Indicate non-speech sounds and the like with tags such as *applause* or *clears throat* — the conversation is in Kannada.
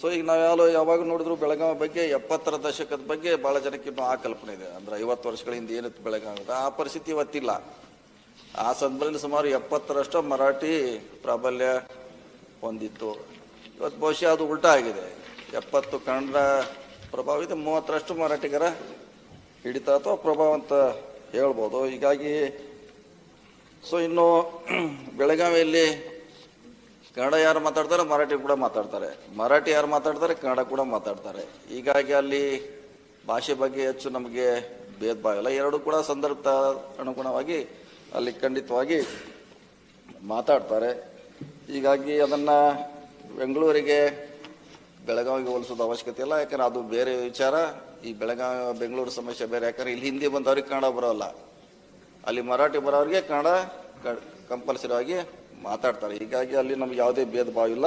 ಸೊ ಈಗ ನಾವು ಯಾವಾಗ ನೋಡಿದ್ರು ಬೆಳಗಾವಿ ಬಗ್ಗೆ ಎಪ್ಪತ್ತರ ದಶಕದ ಬಗ್ಗೆ ಬಹಳ ಜನಕ್ಕೆ ಇನ್ನೂ ಆ ಕಲ್ಪನೆ ಇದೆ. ಅಂದ್ರೆ ಐವತ್ತು ವರ್ಷಗಳ ಹಿಂದೆ ಏನಿತ್ತು ಬೆಳಗಾವಿ. ಆ ಪರಿಸ್ಥಿತಿ ಇವತ್ತಿಲ್ಲ. ಆ ಸಂದರ್ಭದಲ್ಲಿ ಸುಮಾರು ಎಪ್ಪತ್ತರಷ್ಟು ಮರಾಠಿ ಪ್ರಾಬಲ್ಯ ಹೊಂದಿತ್ತು. ಇವತ್ತು ಬಹುಶಃ ಅದು ಉಲ್ಟಾ ಆಗಿದೆ. ಎಪ್ಪತ್ತು ಕನ್ನಡ ಪ್ರಭಾವ ಇದೆ, ಮೂವತ್ತರಷ್ಟು ಮರಾಠಿಗರ ಹಿಡಿತ ಅಥವಾ ಪ್ರಭಾವ ಅಂತ ಹೇಳ್ಬೋದು. ಹೀಗಾಗಿ ಸೊ ಇನ್ನು *clears throat* ಬೆಳಗಾವಿಯಲ್ಲಿ ಕನ್ನಡ ಯಾರು ಮಾತಾಡ್ತಾರೆ, ಮರಾಠಿ ಕೂಡ ಮಾತಾಡ್ತಾರೆ. ಮರಾಠಿ ಯಾರು ಮಾತಾಡ್ತಾರೆ, ಕನ್ನಡ ಕೂಡ ಮಾತಾಡ್ತಾರೆ. ಹೀಗಾಗಿ ಅಲ್ಲಿ ಭಾಷೆ ಬಗ್ಗೆ ಹೆಚ್ಚು ನಮಗೆ ಭೇದ ಭಾವ ಇಲ್ಲ. ಎರಡೂ ಕೂಡ ಸಂದರ್ಭ ಅನುಗುಣವಾಗಿ ಅಲ್ಲಿ ಖಂಡಿತವಾಗಿ ಮಾತಾಡ್ತಾರೆ. ಹೀಗಾಗಿ ಅದನ್ನು ಬೆಂಗಳೂರಿಗೆ ಬೆಳಗಾವಿಗೆ ಹೋಲಿಸೋದು ಅವಶ್ಯಕತೆ ಇಲ್ಲ. ಯಾಕಂದ್ರೆ ಅದು ಬೇರೆ ವಿಚಾರ. ಈ ಬೆಳಗಾವಿ, ಬೆಂಗಳೂರು ಸಮಸ್ಯೆ ಬೇರೆ. ಯಾಕಂದ್ರೆ ಇಲ್ಲಿ ಹಿಂದಿ ಬಂದವ್ರಿಗೆ ಕನ್ನಡ ಬರೋಲ್ಲ. ಅಲ್ಲಿ ಮರಾಠಿ ಬರೋರಿಗೆ ಕನ್ನಡ ಕಂಪಲ್ಸರಿ ಆಗಿ ಮಾತಾಡ್ತಾರೆ. ಹೀಗಾಗಿ ಅಲ್ಲಿ ನಮ್ಗೆ ಯಾವುದೇ ಭೇದ ಭಾವ ಇಲ್ಲ.